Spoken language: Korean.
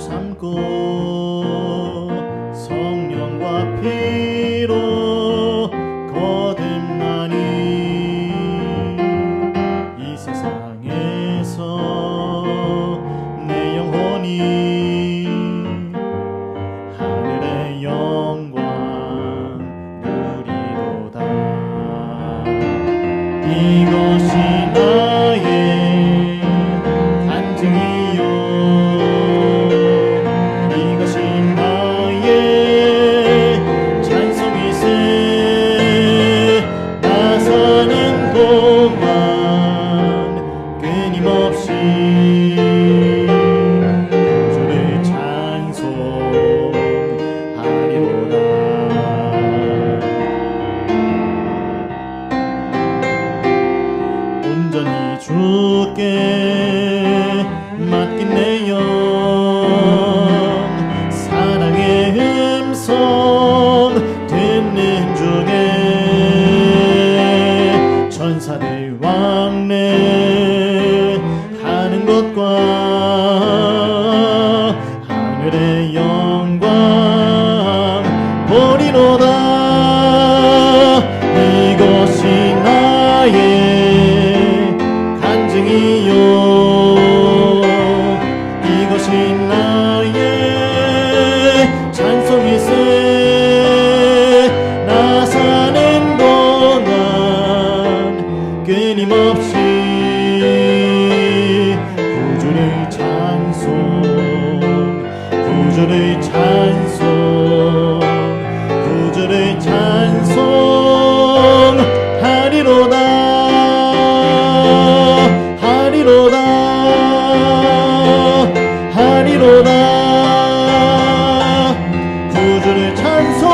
삼고 성령과 피로 거듭나니 이 세상에서 내 영혼이 하늘의 영광 누리로다. 이것이 나 주께 이것이 나의 간증이요. 이것이 나의 찬송일세 나 사는 동안 끊임없이 구절의 찬송 구주를 찬송. 주를 찬송.